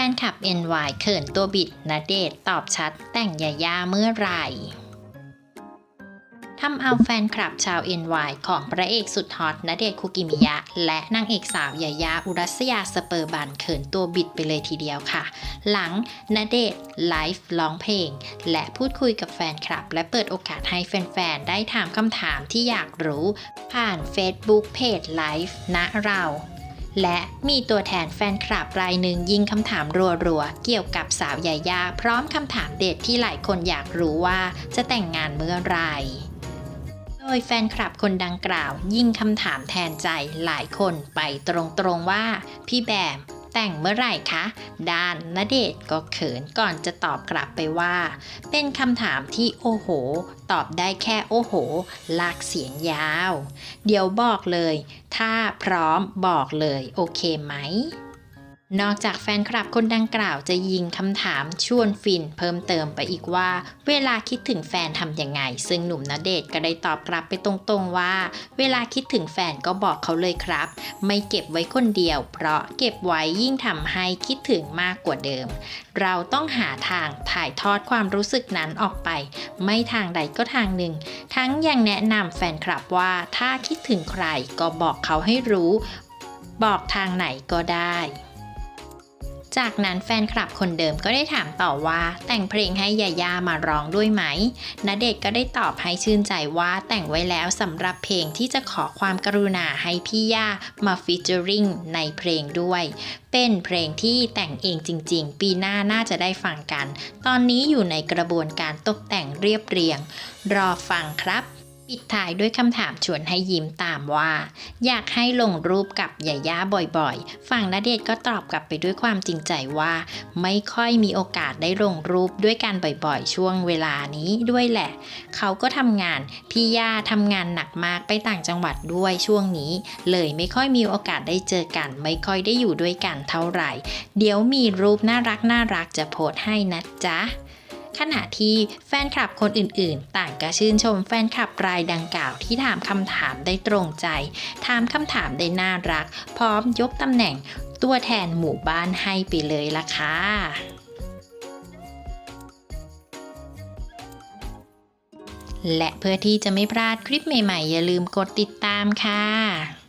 ฟนคลับ NY เขินตัวบิดนาเดชน์ตอบชัดแต่งยาย่าเมื่อไหร่ทำเอาแฟนคลับชาว NY ของพระเอกสุดฮอตณเดชน์คุกิมิยะ และนางเอกสาวยายาอุรัสยาสเปอร์บันเขินตัวบิดไปเลยทีเดียวค่ะ หลังณเดชน์ไลฟ์ร้องเพลง และพูดคุยกับแฟนคลับ และเปิดโอกาสให้แฟนๆ ได้ถามคำถามที่อยากรู้ ผ่าน Facebook เพจไลฟ์ณเรา และมีตัวแทนแฟนคลับรายหนึ่งยิงคำถามรัวๆ เกี่ยวกับสาวยายาพร้อมคำถามเด็ดที่หลายคนอยากรู้ว่าจะแต่งงานเมื่อไหรโดยแฟนคลับคนดังกล่าว ยิงคำถามแทนใจหลายคนไปตรงๆว่า พี่แบม แต่งเมื่อไหร่คะด้านณเดชก็เขินก่อนจะตอบกลับไปว่า เป็นคำถามที่โอ้โห ตอบได้แค่โอ้โห ลากเสียงยาว เดี๋ยวบอกเลย ถ้าพร้อมบอกเลย โอเคไหม นอกจากแฟนคลับคนดังกล่าวจะยิงคำถามชวนฟินเพิ่มเติมไปอีกว่า เวลาคิดถึงแฟนทำยังไง ซึ่งหนุ่มณเดชก็ได้ตอบกลับไปตรงๆว่า เวลาคิดถึงแฟนก็บอกเขาเลยครับ ไม่เก็บไว้คนเดียว เพราะเก็บไว้ยิ่งทำให้คิดถึงมากกว่าเดิม เราต้องหาทางถ่ายทอดความรู้สึกนั้นออกไป ไม่ทางใดก็ทางหนึ่ง ทั้งยังแนะนำแฟนคลับว่าถ้าคิดถึงใครก็บอกเขาให้รู้ บอกทางไหนก็ได้ จากนั้นแฟนคลับคนเดิมก็ได้ถามต่อว่า แต่งเพลงให้ยาย่ามาร้องด้วยไหมณเดชก็ได้ตอบให้ชื่นใจว่าแต่งไว้แล้วสำหรับเพลงที่จะขอความกรุณาให้พี่ย่ามาฟีเจอริงในเพลงด้วย เป็นเพลงที่แต่งเองจริง ๆ ปีหน้าน่าจะได้ฟังกัน ตอนนี้อยู่ในกระบวนการตกแต่งเรียบเรียง รอฟังครับ ปิดท้ายด้วยคำถามชวนให้ยิ้มตามว่า อยากให้ลงรูปกับยาย่าบ่อยๆ ฝั่งณเดชก็ตอบกลับไปด้วยความจริงใจว่า ไม่ค่อยมีโอกาสได้ลงรูปด้วยกันบ่อยๆ ช่วงเวลานี้ด้วยแหละ เขาก็ทำงาน พี่ย่าทำงานหนักมากไปต่างจังหวัดด้วยช่วงนี้ เลยไม่ค่อยมีโอกาสได้เจอกัน ไม่ค่อยได้อยู่ด้วยกันเท่าไหร่ เดี๋ยวมีรูปน่ารักน่ารักจะโพสให้นะจ๊ะ ขณะที่แฟนคลับคนอื่นๆ ต่างก็ชื่นชมแฟนคลับรายดังกล่าวที่ถามคำถามได้ตรงใจ ถามคำถามได้น่ารัก พร้อมยกตำแหน่งตัวแทนหมู่บ้านให้ไปเลยล่ะค่ะและเพื่อที่จะไม่พลาดคลิปใหม่ๆ อย่าลืมกดติดตามค่ะ